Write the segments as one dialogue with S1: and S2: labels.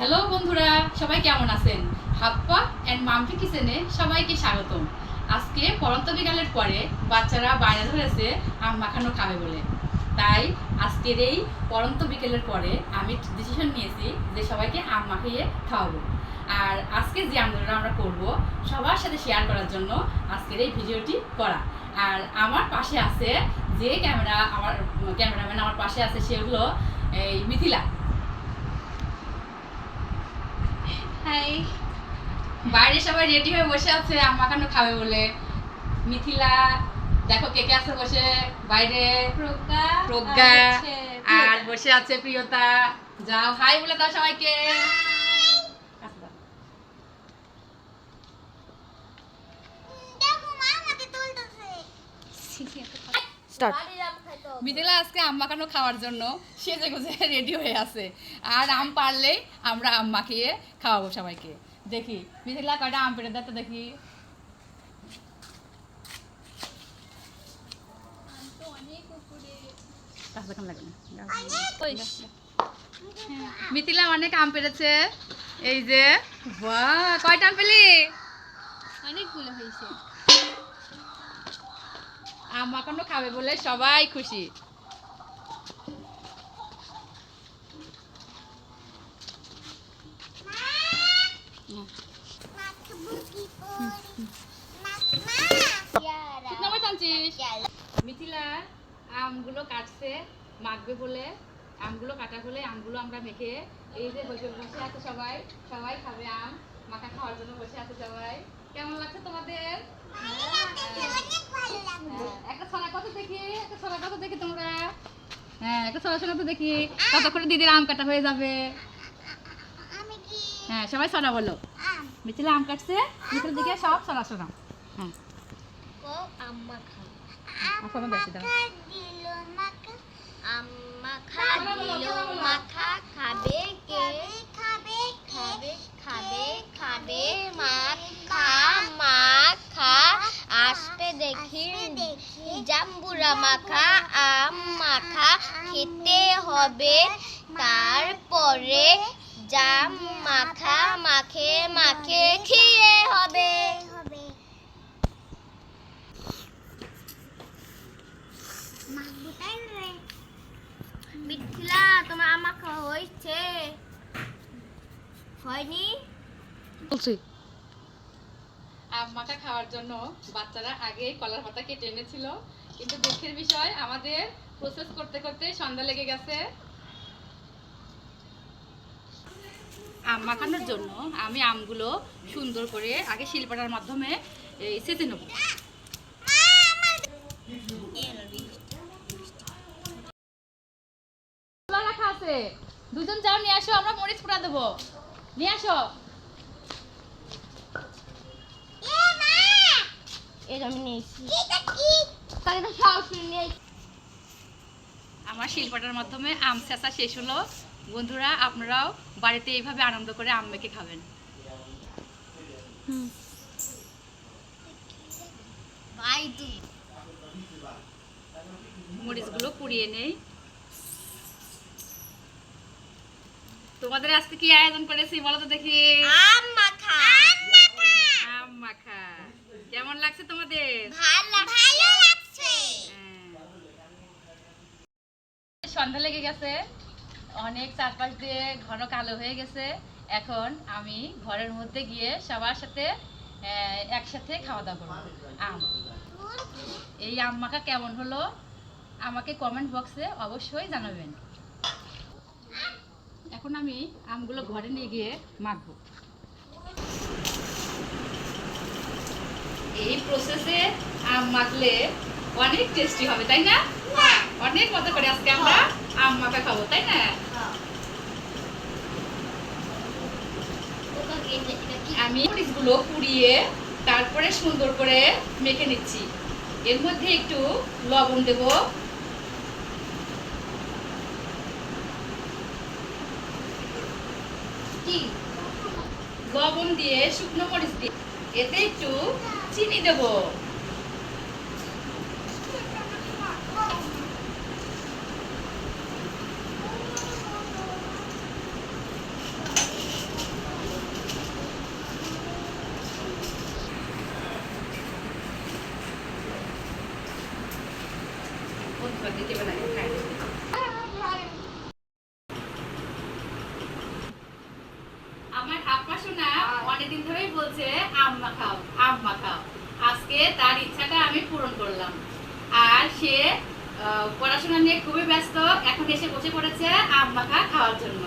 S1: Hello বন্ধুরা, সবাই কেমন আছেন? হাপ্পা অ্যান্ড মাম্পি কিচেনে সবাইকে স্বাগতম। আজকে পরন্ত বিকালের পরে বাচ্চারা বাইরে ধরেছে আম মাখানো খাবে বলে। তাই আজকের এই পরন্ত বিকেলের পরে আমি ডিসিশন নিয়েছি যে সবাইকে আম মাখিয়ে খাওয়াবো। আর আজকে যে আমগুলো আমরা করব, সবার সাথে শেয়ার করার জন্য আজকের এই ভিডিওটি করা। আর আমার পাশে আছে যে ক্যামেরা, আমার, ক্যামেরাম্যান আমার পাশে আছে সেগুলো এই মিথিলা।
S2: হাই
S1: বাইরে সবাই রেডি হয়ে বসে আছে আম মাখানো খাবে বলে? মিথিলা দেখো কে কে আছে বসে? বাইরে
S2: প্রজ্ঞা
S1: প্রজ্ঞা
S2: আর।
S1: বসে আছে প্রিয়তা। যাও হাই বলে দাও সবাইকে। আচ্ছা, মিথিলা আজকে আম মাখানো খাওয়ার জন্য? সেজে গুজে রেডি হয়ে আছে। আর আম পারলেই আমরা আম মাখিয়ে খাওয়াবো সবাইকে। দেখি, মিথিলা কয়টা আম পেড়ে দেয় দেখি। মিথিলা অনেক আম পেরেছে এই যে কয়টা আম পেলি?
S2: অনেকগুলো হয়েছে।
S1: আম মাখানো খাবে বলে সবাই খুশি। মিথিলা আমগুলো কাটছে মাখবে বলে আমগুলো কাটা হলে আমগুলো আমরা মেখে এই যে বসে বসে আছে সবাই সবাই খাবে আম মাখা খাওয়ার জন্য বসে আছে সবাই। কেমন লাগছে তোমাদের? হ্যাঁ, একটা ছড়া কত দেখি একটা ছড়া কত দেখি তোমরা। হ্যাঁ একটা ছড়া শোনা তো দেখি ততক্ষণে দিদির আম কাটা হয়ে যাবে। হ্যাঁ সবাই ছড়া বলো। মিথিলা আম কাটছে মিথিলা দিকে সব ছড়া শোনা হ্যাঁ।
S2: আম্মা খা
S1: শোনা দেখছি
S2: আম্মা খা দিল মাখা খাবে কে খাবে খাবে খাবে খাবে মাখা মাখা আসবে দেখি জাম্বুরা মাখা আম মাখা খেতে হবে। তারপরে জাম মাখা মাখে মাখে খেয়ে হবে। মিথিলা তোমার আমা খাওয়া হয়েছে? হয়নি?
S1: বলছি। আম মাখা খাওয়ার জন্য বাচ্চারা আগে কলার পাতা কেটে এনেছিল। কিন্তু দুঃখের বিষয়, আমাদের প্রসেস করতে করতে সন্ধ্যা লেগে গেছে। আম মাখানোর জন্য আমি আমগুলো সুন্দর করে আগে শিলপাটার মাধ্যমে সেচে নেব। দুজন যাও, নিয়ে আসো, আমরা মরিচ পোড়া দেবো। নিয়ে আসো।
S2: এই আমি নিয়েছি। তাহলে তো সব শুনে
S1: আমার শিল্পটার মাধ্যমে আম চেঁচা শেষ হলো। বন্ধুরা আপনারাও বাড়িতে এইভাবে আনন্দ করে আম মেখে খাবেন। মরিচগুলো পুড়িয়ে নেই। তোমাদের আজকে কি আয়োজন করেছি বলো তো দেখি।
S2: আম মাখা।
S1: কেমন লাগছে তোমাদের?
S2: ভালো লাগছে।
S1: হ্যাঁ। সন্ধ্যা লেগে গেছে। অনেক চারপাশ দিয়ে ঘন কালো হয়ে গেছে। এখন আমি ঘরের মধ্যে গিয়ে সবার সাথে একসাথে খাওয়া দাওয়া করব। আম। এই আম মাখা কেমন হলো? আমাকে কমেন্ট বক্সে অবশ্যই জানাবেন। এখন আমি আমগুলো ঘরে নিয়ে গিয়ে মাখবো। এই প্রসেসে আম মাখলে অনেক টেস্টি হবে তাই না? অনেক মজা করে আজকে আমরা আম মাখা খাব তাই না? আমি মরিচগুলো পুড়িয়ে তারপরে সুন্দর করে মেখে নিচ্ছি। এর মধ্যে একটু লবণ দেব। লবণ দিয়ে শুকনো মরিচ দিয়ে এতে একটু চিনি দেবো দিতে পারে খাই দিতে আমার হাপ্পা শোনা বলছে আম্মা খাও আম্মা খাও। আজকে তার ইচ্ছাটা আমি পূরণ করলাম। আর সে পড়াশোনা নিয়ে খুবই ব্যস্ত এখন এসে বসে পড়েছে আম মাখা খাওয়ার জন্য।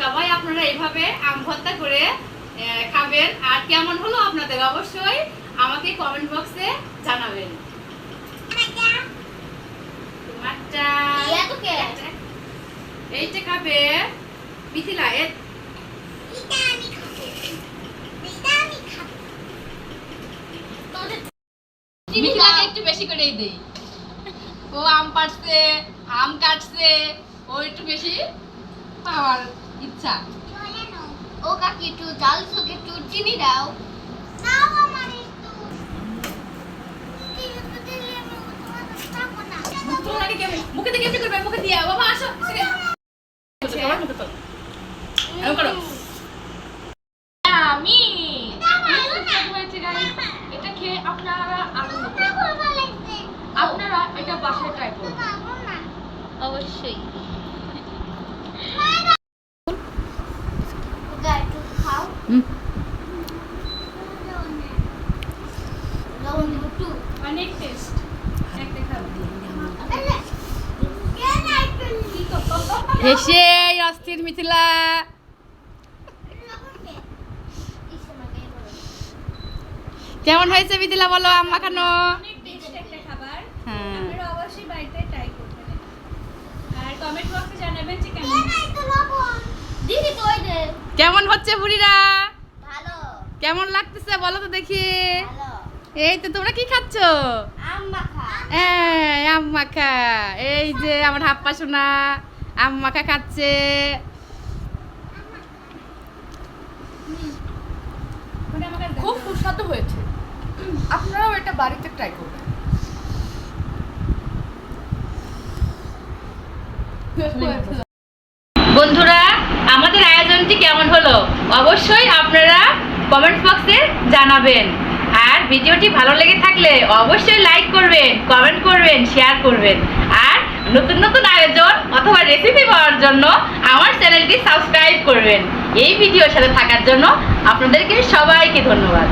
S1: সবাই আপনারা এইভাবে আম ভর্তা করে খাবেন। আর কেমন হলো আপনাদের? অবশ্যই আমাকে কমেন্ট বক্সে জানাবেন? এইটা খাবে মিথিলা এ
S2: তোমাদের
S1: মিথিলাকে একটু বেশি করেই দেই। ও আম পাড়ছে আম কাটছে ও একটু বেশি পাওয়ার ইচ্ছা।
S2: ও কাকি একটু জাল সুকে একটু চিনি দাও।
S1: মুখে দিয়ে কেমনি করবে মুখে দিয়ে বাবা আসো সবার মুখে তো এমন করো
S2: আমি হয়েছে guys। এটা খেয়ে আপনারা আনন্দ করবেন। আপনারা এটা বাসায় ট্রাই করবেন অবশ্যই।
S1: অনেক টেস্ট হেসে অস্থির মিথিলা। কেমন হয়েছে মিথিলা বলো আম মাখানো
S3: অনেক টেস্ট একটা খাবার।
S1: হ্যাঁ
S3: আপনারা অবশ্যই বাড়িতে ট্রাই করবেন আর কমেন্ট বক্সে জানাবেন যে কেমন
S2: দিদি তো ওই
S1: কেমন হচ্ছে বুড়িরা?
S2: ভালো।
S1: কেমন লাগতেছে বলো তো দেখি।
S2: ভালো।
S1: এই তো তোমরা কি খাচ্ছ?
S2: আম মাখা
S1: এই আম মাখা এই যে আমার হাপ্পা সোনা আম মাখা খাচ্ছে।
S4: খুব সুস্বাদু হয়েছে। আপনারাও এটা বাড়িতে ট্রাই করবেন।
S1: বন্ধুরা, আমাদের আয়োজনটি কেমন হলো? অবশ্যই আপনারা কমেন্ট বক্সে জানাবেন। আর ভিডিওটি ভালো লেগে থাকলে অবশ্যই লাইক করবেন কমেন্ট করবেন শেয়ার করবেন। আর নতুন নতুন আয়োজন অথবা রেসিপি পাওয়ার জন্য আমার চ্যানেলটি সাবস্ক্রাইব করবেন। এই ভিডিওর সাথে থাকার জন্য আপনাদেরকে সবাইকে ধন্যবাদ।